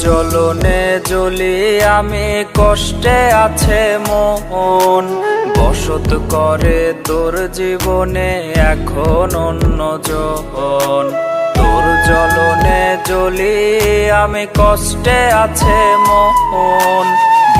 জ্বলনে জ্বলি, আমি কষ্টে আছে মন। বসত করে তোর জীবনে এখন অন্য জন। তোর জ্বলনে জ্বলি, আমি কষ্টে আছে মন।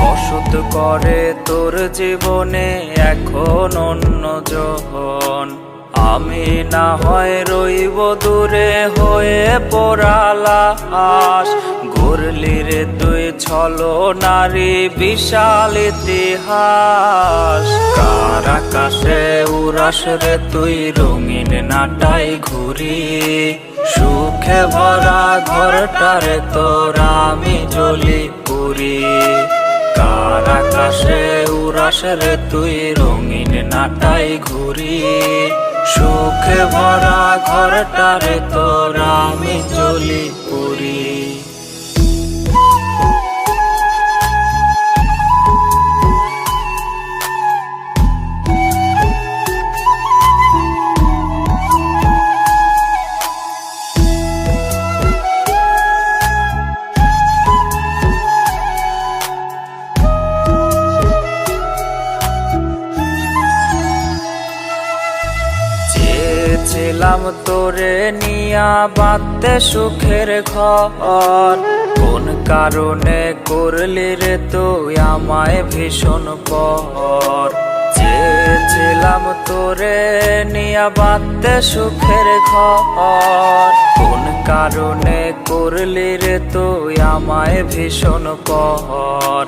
বসত করে তোর জীবনে এখন অন্য জন। আমি না হয় রইব দূরে হয়ে পড়ালাস গরলি রে তুই ছলো নারী বিশাল ইতিহাস। কার আকাশে উড়াস রে তুই রঙিন নাটাই ঘুরি। সুখে ভরা ঘরটারে তোর আমি জ্বলি পুরি কার। আকাশে উড়াস রে তুই রঙিন নাটাই ঘুরি। সুখে ভরা ঘরটারে তোর আমি চলি পুরি চেয়েছিলাম তোরে নিয়া বাঁধতে সুখের ঘর। কোন কারণে করলি রে তুই আমায় ভীষণ পর? চেয়েছিলাম তোরে নিয়া বাঁধতে সুখের ঘর। কোন কারণে করলি রে তুই আমায় ভীষণ পর?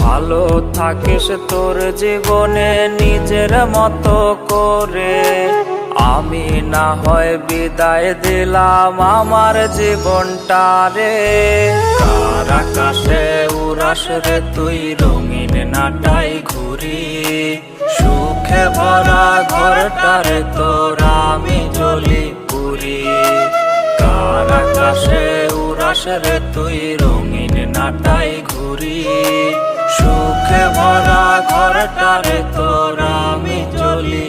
ভালো থাকিস তোর জীবনে নিজের মতো করে। আমি না হয় বিদায় দিলাম আমার জীবনটা রে। কার আকাশে উড়াস রে তুই, রঙিন নাটাই ঘুরি। সুখে ভরা ঘরটারে তোর, আমি জ্বলি পুরি। কার আকাশে উড়াস রে তুই, রঙিন নাটাই ঘুরি। সুখে ভরা ঘরটারে তোর, আমি জ্বলি